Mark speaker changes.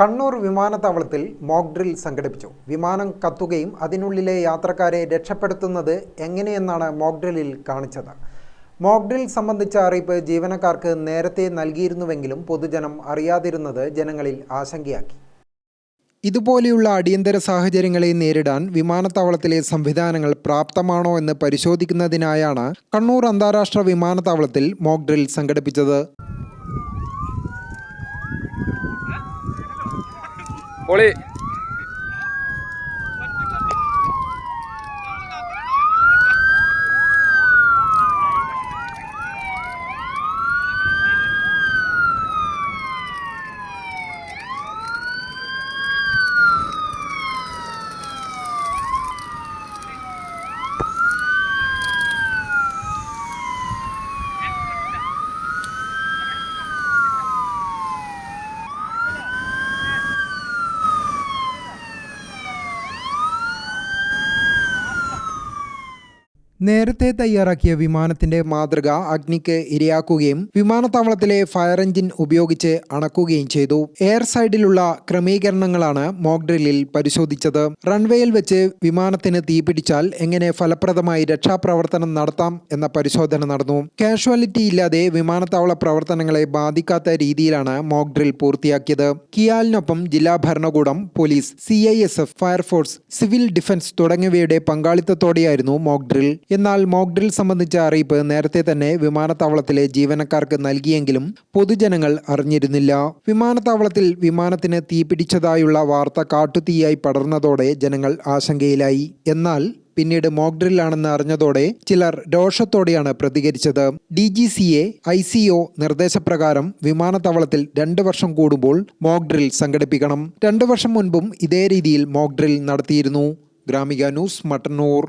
Speaker 1: കണ്ണൂർ വിമാനത്താവളത്തിൽ mock drill സംഘടിപ്പിച്ചു. വിമാനം കത്തുകയും അതിനുള്ളിലെ യാത്രക്കാരെ രക്ഷപ്പെടുത്തുന്നത് എങ്ങനെയെന്നാണ് മോക്ക് ഡ്രില്ലിൽ കാണിച്ചത്. മോക്ക് ഡ്രിൽ സംബന്ധിച്ച അറിയിപ്പ് ജീവനക്കാർക്ക് നേരത്തെ നൽകിയിരുന്നുവെങ്കിലും പൊതുജനം അറിയാതിരുന്നത് ജനങ്ങളിൽ ആശങ്കയാക്കി. ഇതുപോലെയുള്ള അടിയന്തര സാഹചര്യങ്ങളെ നേരിടാൻ വിമാനത്താവളത്തിലെ സംവിധാനങ്ങൾ പ്രാപ്തമാണോ എന്ന് പരിശോധിക്കുന്നതിനായാണ് കണ്ണൂർ അന്താരാഷ്ട്ര വിമാനത്താവളത്തിൽ മോക്ക് ഡ്രിൽ സംഘടിപ്പിച്ചത്.
Speaker 2: Olé.
Speaker 1: നേരത്തെ തയ്യാറാക്കിയ വിമാനത്തിന്റെ മാതൃക അഗ്നിക്ക് ഇരയാക്കുകയും വിമാനത്താവളത്തിലെ ഫയർ എഞ്ചിൻ ഉപയോഗിച്ച് അണക്കുകയും ചെയ്തു. എയർ സൈഡിലുള്ള ക്രമീകരണങ്ങളാണ് മോക്ഡ്രില്ലിൽ പരിശോധിച്ചത്. റൺവേയിൽ വെച്ച് വിമാനത്തിന് തീപിടിച്ചാൽ എങ്ങനെ ഫലപ്രദമായി രക്ഷാപ്രവർത്തനം നടത്താം എന്ന പരിശോധന നടന്നു. കാഷ്വാലിറ്റി ഇല്ലാതെ വിമാനത്താവള പ്രവർത്തനങ്ങളെ ബാധിക്കാത്ത രീതിയിലാണ് മോക്ഡ്രിൽ പൂർത്തിയാക്കിയത്. കിയാലിനൊപ്പം ജില്ലാ ഭരണകൂടം police C I S F fire force civil defence തുടങ്ങിയവയുടെ പങ്കാളിത്തത്തോടെയായിരുന്നു മോക്ക് ഡ്രിൽ എന്നാൽ മോക്ഡ്രിൽ സംബന്ധിച്ച അറിയിപ്പ് നേരത്തെ തന്നെ വിമാനത്താവളത്തിലെ ജീവനക്കാർക്ക് നൽകിയെങ്കിലും പൊതുജനങ്ങൾ അറിഞ്ഞിരുന്നില്ല. വിമാനത്താവളത്തിൽ വിമാനത്തിന് തീപിടിച്ചതായുള്ള വാർത്ത കാട്ടുതീയായി പടർന്നതോടെ ജനങ്ങൾ ആശങ്കയിലായി. എന്നാൽ പിന്നീട് മോക്ഡ്രില്ലാണെന്ന് അറിഞ്ഞതോടെ ചിലർ രോഷത്തോടെയാണ് പ്രതികരിച്ചത്. D G C A I C O നിർദ്ദേശപ്രകാരം വിമാനത്താവളത്തിൽ രണ്ട് വർഷം കൂടുമ്പോൾ മോക്ഡ്രിൽ സംഘടിപ്പിക്കണം. രണ്ട് വർഷം മുൻപും ഇതേ രീതിയിൽ മോക്ഡ്രിൽ നടത്തിയിരുന്നു. ഗ്രാമിക ന്യൂസ് മട്ടന്നൂർ.